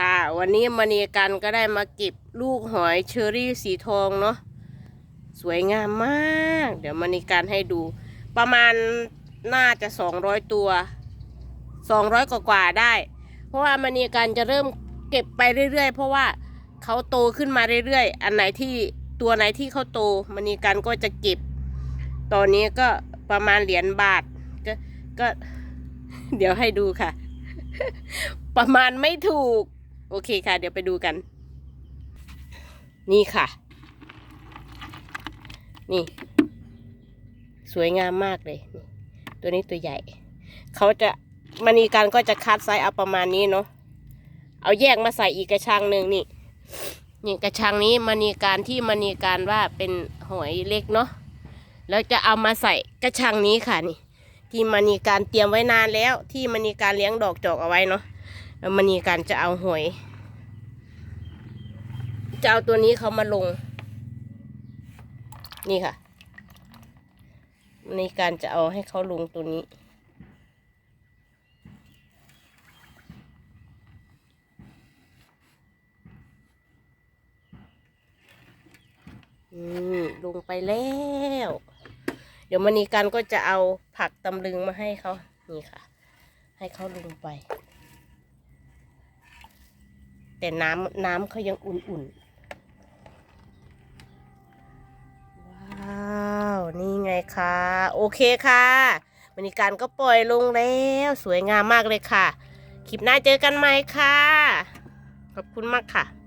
ค่ะ วันนี้มณีกันก็ได้มาเก็บลูกหอยเชอรี่สีทองเนาะสวยงามมาก เดี๋ยวมณีกันให้ดู ประมาณน่าจะสองร้อยตัวสองร้อยกว่าๆได้ เพราะว่ามณีกันจะเริ่มเก็บไปเรื่อยๆ เพราะว่าเขาโตขึ้นมาเรื่อยๆ อันไหนที่ตัวไหนที่เขาโตมณีกันก็จะเก็บ ตอนนี้ก็ประมาณเหรียญบาทก็ก็เดี๋ยวให้ดูค่ะ ประมาณไม่ถูก โอเคค่ะ เดี๋ยวไปดูกัน นี่ค่ะ นี่ สวยงามมากเลย ตัวนี้ตัวใหญ่ เขาจะมณีการก็จะคัดไซส์เอาประมาณนี้เนาะ เอาแยกมาใส่อีกกระชังหนึ่งนี่ นี่กระชังนี้มณีการที่มณีการว่าเป็นหอยเล็กเนาะ แล้วจะเอามาใส่กระชังนี้ค่ะนี่ ที่มณีการเตรียมไว้นานแล้ว ที่มณีการเลี้ยงดอกจอกเอาไว้เนาะ แล้วมณีการจะเอาหวยจะเอาตัวนี้เขามาลง นี่ค่ะมณีการจะเอาให้เขาลงตัวนี้อืมลงไปแล้ว เดี๋ยวมณีกันก็จะเอาผักตำลึงมาให้เขา นี่ค่ะ ให้เขาลงไป แต่น้ำน้ำเขายังอุ่นๆ ว้าว นี่ไงคะโอเคค่ะมณีการก็ปล่อยลงแล้ว สวยงามมากเลยค่ะ คลิปหน้าเจอกันใหม่ค่ะ ขอบคุณมากค่ะ